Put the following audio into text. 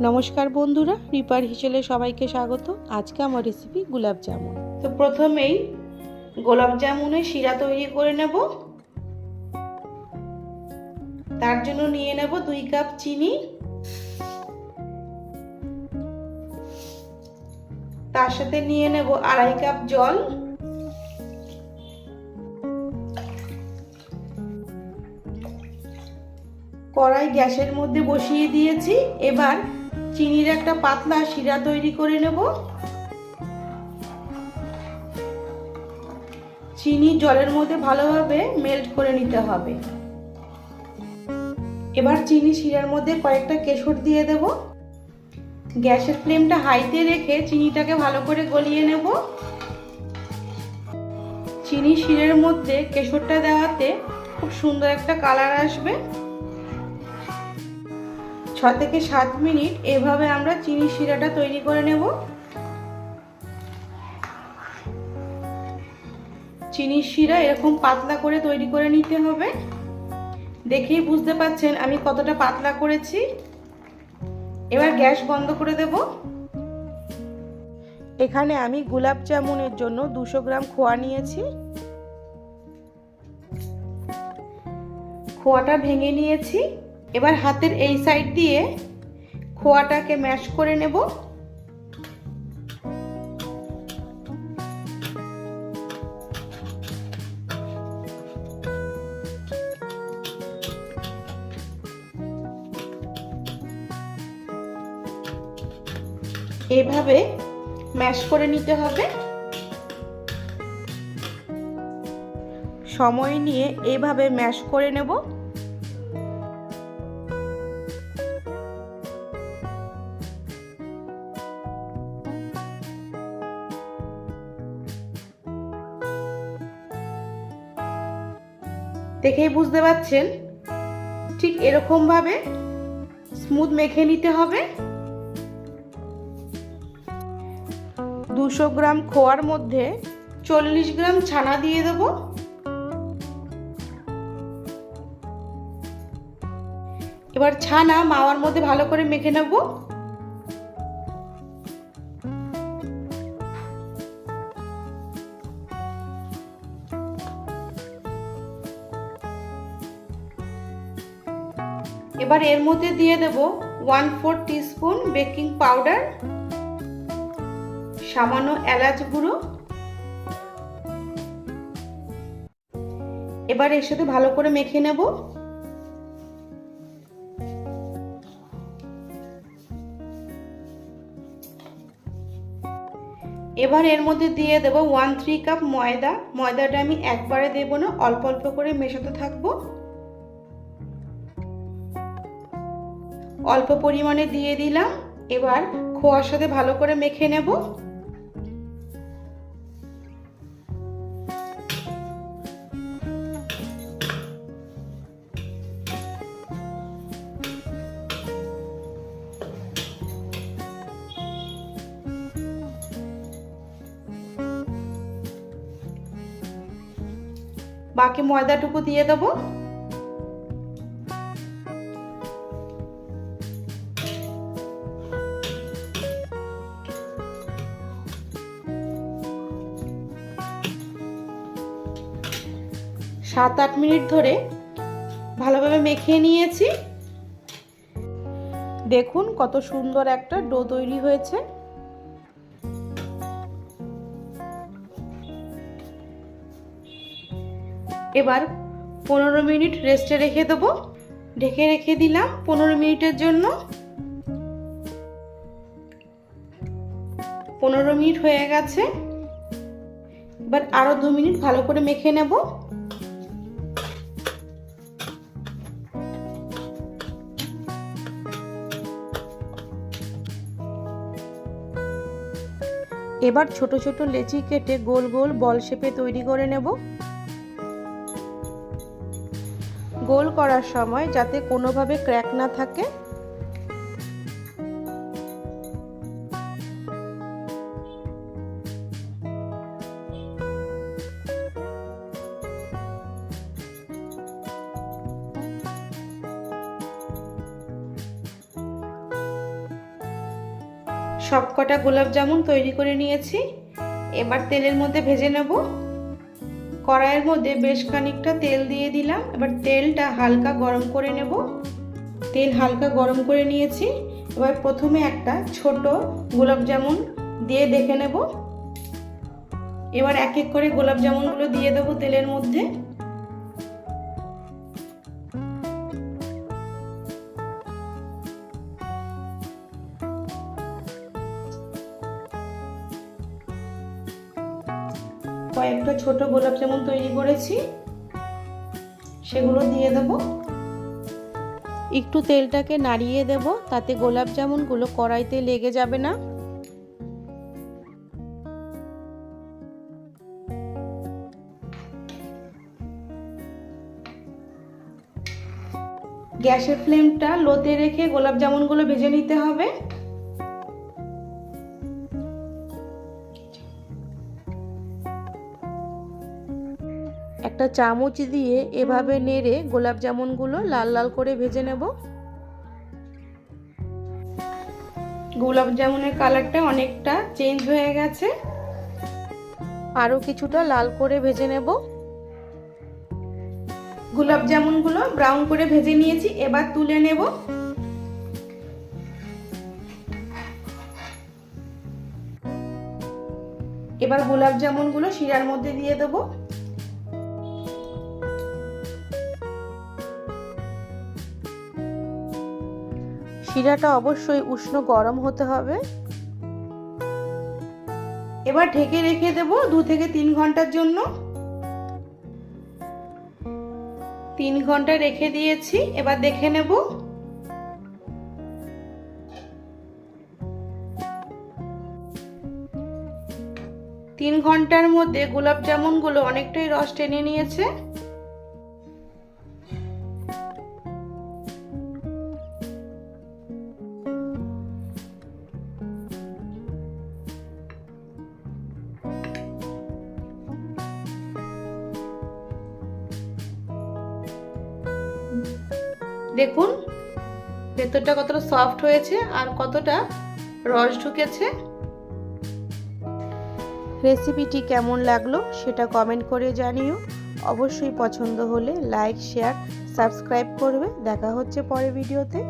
নমস্কার বন্ধুরা, রিপার হিসেলে সবাইকে স্বাগত। আজকে আমার রেসিপি গোলাপ জামুন। তো প্রথমেই গোলাপ জামুনের শিরা তৈরি করে নেব। তার জন্য নিয়ে নেব দুই কাপ চিনি। তার সাথে নিয়ে নেব আড়াই কাপ জল। কড়াই গ্যাসের মধ্যে বসিয়ে দিয়েছি। এবার চিনির একটা পাতলা শিরা তৈরি করে নেব। চিনি জলের মধ্যে ভালোভাবে মেল্ট করে নিতে হবে। এবার চিনি শিরার মধ্যে কয়েকটা কেশর দিয়ে দেব। গ্যাসের ফ্লেমটা হাইতে রেখে চিনিটাকে ভালো করে গলিয়ে নেব। চিনি শিরের মধ্যে কেশরটা দেওয়াতে খুব সুন্দর একটা কালার আসবে। ছ থেকে সাত মিনিট এভাবে আমরা চিনি শিরাটা তৈরি করে নেব। চিনি শিরা এরকম পাতলা করে তৈরি করে নিতে হবে। দেখেই বুঝতে পাচ্ছেন আমি কতটা পাতলা করেছি। এবার গ্যাস বন্ধ করে দেব। এখানে আমি গোলাপ জামুনের জন্য দুশো গ্রাম খোয়া নিয়েছি। খোয়াটা ভেঙে নিয়েছি। এবার হাতের এই সাইড দিয়ে খোয়াটাকে ম্যাশ করে নেব। এভাবে ম্যাশ করে নিতে হবে। সময় নিয়ে এভাবে ম্যাশ করে নেব। দেখেই বুঝতে পাচ্ছেন? ঠিক এরকমভাবে স্মুথ মেখে নিতে হবে। দুশো গ্রাম খোয়ার মধ্যে চল্লিশ গ্রাম ছানা দিয়ে দেব। এবার ছানা মাওয়ার মধ্যে ভালো করে মেখে নেব। এবার এর মধ্যে দিয়ে দেব one four teaspoon baking powder সামান্য এলাচ গুঁড়ো। এবার এর সাথে ভালো করে মেখে নেব। এবার এর মধ্যে দিয়ে দেব ওয়ান থ্রি কাপ ময়দা। ময়দাটা আমি একবারে দেব না, অল্প অল্প করে মেশাতে থাকব। অল্প পরিমাণে দিয়ে দিলাম। এবার খোয়ার সাথে ভালো করে মেখে নেব। বাকি ময়দাটুকু দিয়ে দেবো। সাত আট মিনিট ধরে ভালোভাবে মেখে নিয়েছি। দেখুন কত সুন্দর একটা ডো তৈরি হয়েছে। এবার পনেরো মিনিট রেস্টে রেখে দেবো। ঢেকে রেখে দিলাম পনেরো মিনিটের জন্য। পনেরো মিনিট হয়ে গেছে। এবার আরও দু মিনিট ভালো করে মেখে নেব। এবার ছোট ছোট লেচি কেটে গোল গোল বল শেপে তৈরি করে নেব। গোল করার সময় যাতে কোনোভাবে ক্র্যাক না থাকে। সব কটা গোলাপ জামুন তৈরি করে নিয়েছি। এবার তেলের মধ্যে ভেজে নেব। কড়াইয়ের মধ্যে বেশ খানিকটা তেল দিয়ে দিলাম। এবার তেলটা হালকা গরম করে নেব। তেল হালকা গরম করে নিয়েছি। এবার প্রথমে একটা ছোট গোলাপ জামুন দিয়ে দেখে নেব। এবার এক এক করে গোলাপ জামুনগুলো দিয়ে দেবো তেলের মধ্যে। কয়েকটা ছোট গোলাপ জামুন তৈরি করেছি, সেগুলো দিয়ে দেব। একটু তেলটাকে নাড়িয়ে দেব, তাতে গোলাপ জামুনগুলো কড়াইতে লেগে যাবে না। গ্যাসের ফ্লেমটা লোতে রেখে গোলাপ জামুনগুলো ভেজে নিতে হবে। একটা চামচ দিয়ে এভাবে নেড়ে গোলাপ জামুনগুলো লাল লাল করে ভেজে নেব। গোলাপ জামুনের কালারটা অনেকটা চেঞ্জ হয়ে গেছে। আরও কিছুটা লাল করে ভেজে নেব। গোলাপ জামুনগুলো ব্রাউন করে ভেজে নিয়েছি, এবার তুলে নেব। এবার গোলাপ জামুনগুলো শিরার মধ্যে দিয়ে দেবো। শিরাটা অবশ্যই উষ্ণ গরম হতে হবে। এবার ঢেকে রেখে দেব দু থেকে তিন ঘণ্টার জন্য। তিন ঘণ্টা রেখে দিয়েছি, এবার দেখে নেব। তিন ঘণ্টার মধ্যে গোলাপ জামুনগুলো অনেকটাই রস টেনে নিয়েছে। দেখুন, ভেতরটা কতটা সফট হয়েছে আর কতটা রস ঢুকেছে। রেসিপিটি কেমন লাগল সেটা কমেন্ট করে জানিও। অবশ্যই পছন্দ হলে লাইক শেয়ার সাবস্ক্রাইব করবে। দেখা হচ্ছে পরে ভিডিওতে